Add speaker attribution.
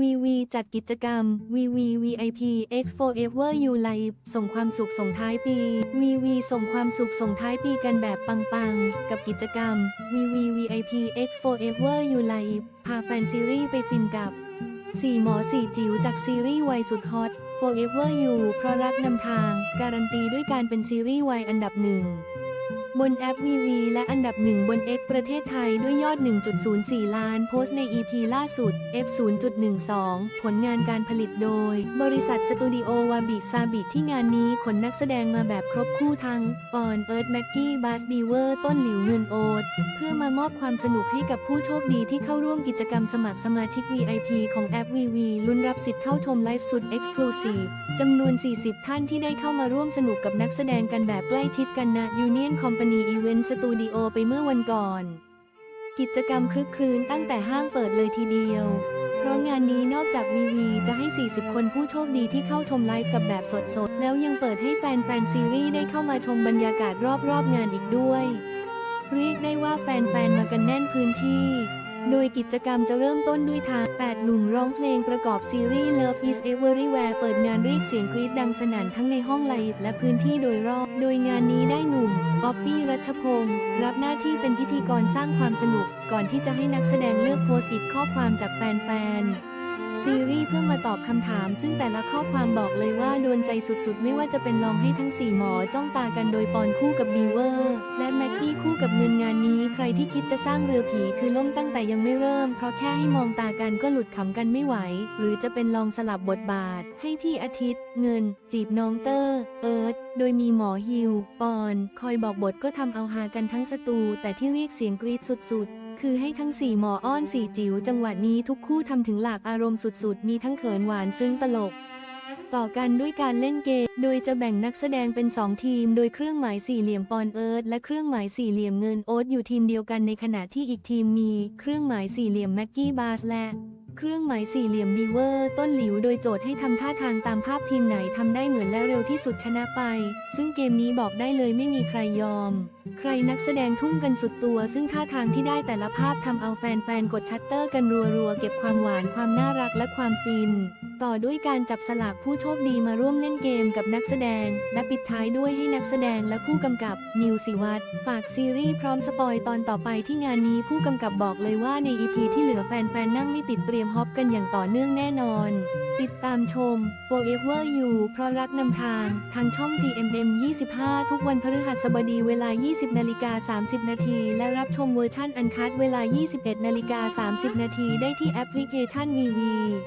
Speaker 1: VV จัดกิจกรรม VV VIP X Forever You Live ส่งความสุขส่งท้ายปี VV ส่งความสุขส่งท้ายปีกันแบบปังๆ กับกิจกรรม VV VIP X Forever You Live พาแฟนซีรีส์ไปฟินกับ4หมอ4จิ๋วจากซีรีส์วัยสุดฮอต Forever You เพราะรักนำทาง การันตีด้วยการเป็นซีรีส์วัยอันดับหนึ่ง บนแอป VV และอันดับหนึ่งบน X ประเทศไทยด้วยยอด 1.04 ล้านโพสต์ใน EP ล่าสุด F 0.12 ผลงานการผลิตโดย บริษัทสตูดิโอวาบิซาบิที่งานนี้ขนนักแสดงมาแบบครบคู่ทั้งปอนเอิร์ธแม็กกี้บาสบีเวอร์ ต้นหลิวเงินโอดเพื่อมามอบความสนุกให้กับผู้โชคดีที่เข้าร่วมกิจกรรมสมัครสมาชิก VIP ของแอป VV ลุ้นรับสิทธิ์เข้าชมไลฟ์สุด Exclusive จำนวน 40 ท่านที่ได้เข้ามาร่วมสนุกกับนักแสดงกันแบบใกล้ชิดกันณ Union Company Event Studio ไปเมื่อวันก่อน กิจกรรมคลึกครื้นตั้งแต่ห้างเปิดเลยทีเดียว เพราะงานนี้นอกจากวีวีจะให้ 40 คนผู้โชคดีที่เข้าชมไลฟ์กับแบบสดๆ แล้วยังเปิดให้แฟนๆซีรีส์ได้เข้ามาชมบรรยากาศรอบๆงานอีกด้วย เรียกได้ว่าแฟนๆมากันแน่นพื้นที่ โดยกิจกรรมจะเริ่มต้นด้วยทาง 8 หนุ่มร้องเพลงประกอบซีรีส์ Love is Everywhere เปิดงานเรียกเสียงกรี๊ดดังสนั่นทั้งในห้องไลฟ์และพื้นที่โดยรอบ โดยงานนี้ได้หนุ่มป๊อปปี้รัชพงศ์รับหน้าที่เป็นพิธีกรสร้างความสนุก ก่อนที่จะให้นักแสดงเลือกโพสต์อิทข้อความจากแฟนๆ ซีรีส์เพื่อมาตอบคำถาม ซึ่งแต่ละข้อความบอกเลยว่าโดนใจสุดๆ ไม่ว่าจะเป็นลองให้ทั้ง 4 หมอจ้องตากันโดยปอนคู่กับบีเวอร์ และแม็กกี้คู่กับเงินงานนี้ ใครที่คิดจะสร้างเรือผีคือล่มตั้งแต่ยังไม่เริ่ม เพราะแค่ให้มองตากันก็หลุดขำกันไม่ไหว หรือจะเป็นลองสลับบทบาท ให้พี่อาทิตย์ เงิน จีบน้องเตอร์ เอิร์ธโดยมีหมอฮิวปอน คอยบอกบทก็ทำเอาฮากันทั้งสตูแต่ที่เรียกเสียงกรี๊ดสุดๆ คือให้ทั้งสี่หมออ้อนสี่จิ๋วจังหวะนี้ทุกคู่ทำถึงหลากอารมณ์สุดๆ มีทั้งเขินหวานซึ้งตลก ต่อกันด้วยการเล่นเกม โดยจะแบ่งนักแสดงเป็น 2 ทีม โดยเครื่องหมายสี่เหลี่ยมปอนเอิร์ธและเครื่องหมายสี่เหลี่ยมเงินโอ๊ตอยู่ทีมเดียวกันในขณะที่อีกทีมมี เครื่องหมายสี่เหลี่ยมแม็กกี้บาสและ เครื่องหมายสี่เหลี่ยมบีเวอร์ ต้นหลิวโดยโจทย์ให้ทำท่าทางตามภาพทีมไหนทำได้เหมือนและเร็วที่สุดชนะไป ซึ่งเกมนี้บอกได้เลยไม่มีใครยอม ใครนักแสดงทุ่มกันสุดตัว ซึ่งท่าทางที่ได้แต่ละภาพทำเอาแฟนๆกดชัตเตอร์กันรัวๆเก็บความหวานความน่ารักและความฟิน ต่อด้วยการจับสลากผู้โชคดีมาร่วมเล่นเกมกับนักแสดง และปิดท้ายด้วยให้นักแสดงและผู้กำกับ นิวสิวัตรฝากซีรีส์พร้อมสปอยตอนต่อไปที่งานนี้ผู้กำกับบอกเลยว่าในอีพีที่เหลือแฟนๆนั่งไม่ติดเตรียมฮอปกันอย่างต่อเนื่องแน่นอน ติดตามชม Forever You เพราะรักนำทาง ทางช่อง GMM 25 ทุกวันพฤหัสบดีเวลา 20นาฬิกา30 นาทีและรับชมเวอร์ชั่นอันคัดเวลา 21นาฬิกา30 นาทีได้ที่แอปพลิเคชัน VV